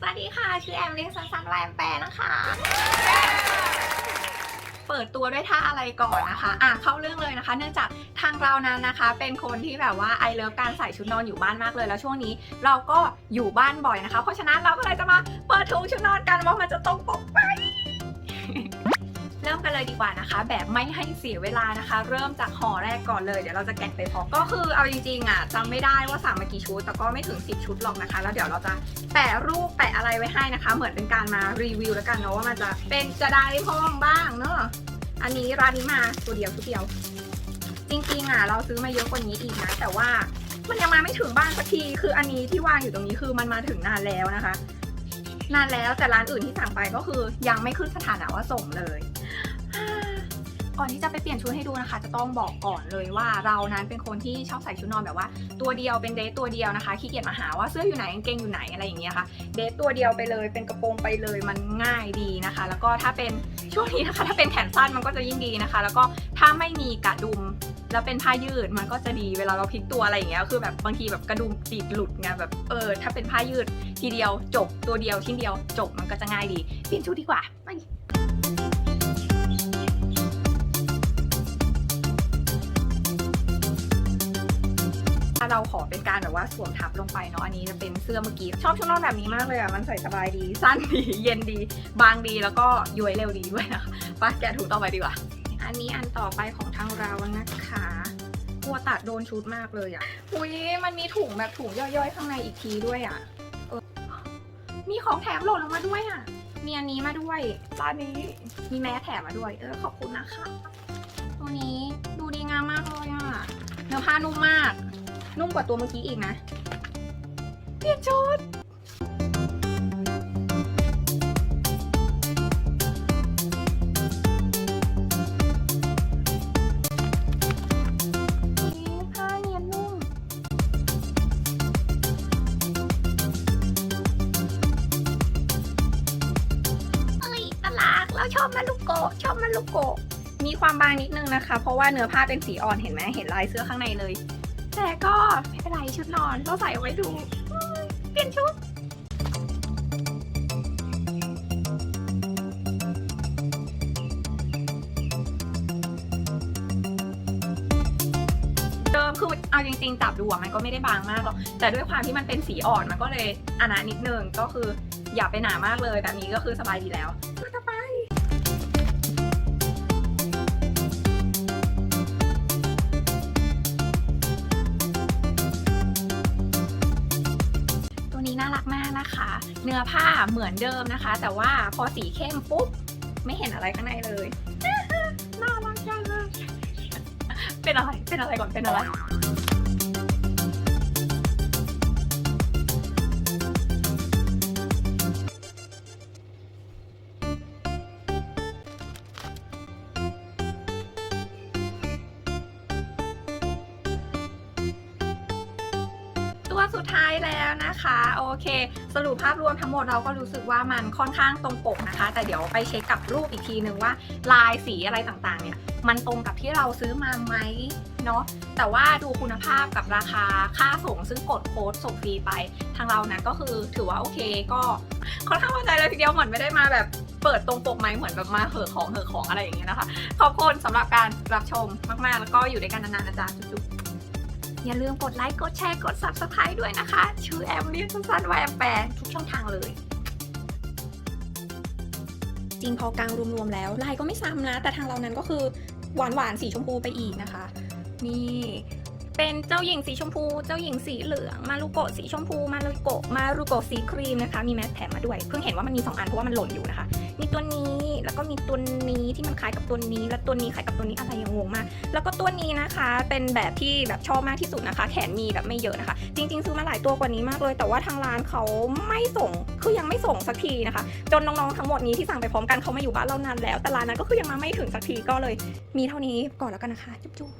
สวัสดีค่ะ ชื่อแอมเลียงสันสันแรมแปรนะคะ เปิดตัวด้วยท่าอะไรก่อนนะคะ อะเข้าเรื่องเลยนะคะ เนื่องจากทางเรานั้นนะคะ เป็นคนที่แบบว่าไอเลิฟการใส่ชุดนอนอยู่บ้านมากเลย แล้วช่วงนี้เราก็อยู่บ้านบ่อยนะคะ เพราะฉะนั้นเราก็เลยจะมาเปิดถุงชุดนอนกันว่ามันจะตรงปก ไหมเลยดีกว่านะคะ แบบไม่ให้เสียเวลานะคะ เริ่มจากห่อแรกก่อนเลยเดี๋ยวเราจะแกะไปพร้อมก็คือเอาจริงๆอะจำไม่ได้ว่าสั่งมากี่ชุด แต่ก็ไม่ถึง 10 ชุดหรอกนะคะ แล้วเดี๋ยวเราจะแปะรูปแปะอะไรไว้ให้นะคะ เหมือนเป็นการมารีวิวแล้วกันเนาะว่ามันจะเป็นจะได้พองบ้างเนาะอันนี้ร้านนี้มาตัวเดียวชุดเดียว จริงๆอะเราซื้อมาเยอะกว่านี้อีกนะแต่ว่ามันยังมาไม่ถึงบ้านสักทีคืออันนี้ที่วางอยู่ตรงนี้คือมันมาถึงนานแล้วนะคะ นานแล้วแต่ร้านอื่นที่สั่งไปก็คือยังไม่ขึ้นสถานะว่าส่งเลย ก่อนที่จะไปเปลี่ยนชุดให้ดูนะคะ จะต้องบอกก่อนเลยว่าเรานั้นเป็นคนที่ชอบใส่ชุดนอนแบบว่า ตัวเดียวเป็นเดทตัวเดียวนะคะขี้เกียจมาหาว่าเสื้ออยู่ไหนกางเกงอยู่ไหนอะไรอย่างเงี้ยค่ะ เดทตัวเดียวไปเลยเป็นกระโปรงไปเลยมันง่ายดีนะคะ แล้วก็ถ้าเป็นช่วงนี้นะคะถ้าเป็นแขนสั้นมันก็จะยิ่งดีนะคะ แล้วก็ถ้าไม่มีกระดุมแล้วเป็นผ้ายืดมันก็จะดีเวลาเราพลิกตัวอะไรอย่างเงี้ยคือแบบบางทีแบบกระดุมติดหลุดไงแบบเออถ้าเป็นผ้ายืดทีเดียวจบตัวเดียวชิ้นเดียวจบมันก็จะง่ายดีเปลี่ยนชุดดีกว่าไป เราขอเป็นการแบบว่าสวมทับลงไปเนาะอันนี้จะเป็นเสื้อเมื่อกี้ ชอบชุดนอนแบบนี้มากเลยอะมันใส่สบายดี สั้นดีเย็นดี บางดีแล้วก็ย้วยเร็วดีด้วยนะคะไปแกะถุงต่อไปดีกว่า อันนี้อันต่อไปของทางเรานะคะกลัวตัดโดนชุดมากเลยอะอุ้ยมันมีถุงแบบถุงย่อยๆ ข้างในอีกทีด้วยอะเออมีของแถมหล่นลงมาด้วยอะ มีอันนี้มาด้วยร้านนี้ มีแมสแถมมาด้วย เออขอบคุณนะคะ ตัวนี้ดูดีงามมากเลยอะ เนื้อผ้านุ่มมาก นุ่มกว่าตัวเมื่อกี้อีกนะเปลี่ยนชุดนี่ผ้าเนียนนุ่มเอ้ยตลากเราชอบมารุโกะชอบมารุโกะมีความบางนิดนึงนะคะ เพราะว่าเนื้อผ้าเป็นสีอ่อนเห็นไหมเห็นลายเสื้อข้างในเลย แต่ก็ไม่เป็นไรชุดนอนเราใส่เอาไว้ดูเปลี่ยนชุดเดิมคือเอาจริงๆจับดูอะมันก็ไม่ได้บางมากหรอกแต่ด้วยความที่มันเป็นสีอ่อนมันก็เลยอนนั้นนิดนึงก็คืออย่าไปหนามากเลยแบบนี้ก็คือสบายดีแล้วตัวต่อไป เนื้อผ้าเหมือนเดิมนะคะ แต่ว่าพอสีเข้มปุ๊บไม่เห็นอะไรข้างในเลยน่ารักจังเลยเป็นอะไรเป็นอะไรก่อนเป็นอะไร สุดท้ายแล้วนะคะโอเค สรุปภาพรวมทั้งหมดเราก็รู้สึกว่ามันค่อนข้างตรงปกนะคะ แต่เดี๋ยวไปเช็คกับรูปอีกทีนึงว่าลายสีอะไรต่างๆ เนี่ยมันตรงกับที่เราซื้อมาไหมเนาะแต่ว่าดูคุณภาพกับราคาค่าส่งซึ่งกดโค้ดส่งฟรีไปทางเรานั้นก็คือถือว่าโอเคก็ค่อนข้างพอใจเลยทีเดียวเหมือนไม่ได้มาแบบเปิดตรงปกไหมเหมือนแบบมาเหอะของเหอะของอะไรอย่างเงี้ยนะคะขอบคุณสำหรับการรับชมมากๆ แล้วก็อยู่ด้วยกันนานๆนะจ๊ะจุ๊บๆ อย่าลืมกดไลค์กดแชร์กด subscribe ด้วยนะคะ ชื่อแอมเรียกสั้นๆว่าแอมแปรทุกช่องทางเลย จริงพอกลางรวมๆแล้วลายก็ไม่ซ้ำนะ แต่ทางเรานั้นก็คือหวานๆสีชมพูไปอีกนะคะ นี่ เป็นเจ้าหญิงสีชมพู เจ้าหญิงสีเหลือง มารุโกะสีชมพู มารุโกะ มารุโกะสีครีมนะคะ มีแมสแถมมาด้วย เพิ่งเห็นว่ามันมี 2 อันเพราะว่ามันหล่นอยู่นะคะ มีตัวนี้ แล้วก็มีตัวนี้ที่มันคล้ายกับตัวนี้ แล้วตัวนี้คล้ายกับตัวนี้อะไรอย่างงงมาก แล้วก็ตัวนี้นะคะ เป็นแบบที่แบบชอบมากที่สุดนะคะ แขนมีแบบไม่เยอะนะคะ จริง ๆ ซื้อมาหลายตัวกว่านี้มากเลย แต่ว่าทางร้านเขาไม่ส่ง คือยังไม่ส่งสักทีนะคะ จนน้องๆทั้งหมดนี้ที่สั่งไปพร้อมกันเขามาอยู่บ้านเรานานแล้ว แต่ร้านนั้นก็คือยังมาไม่ถึงสักทีก็เลย มีเท่านี้ก่อนแล้วกันนะคะ จุ๊บ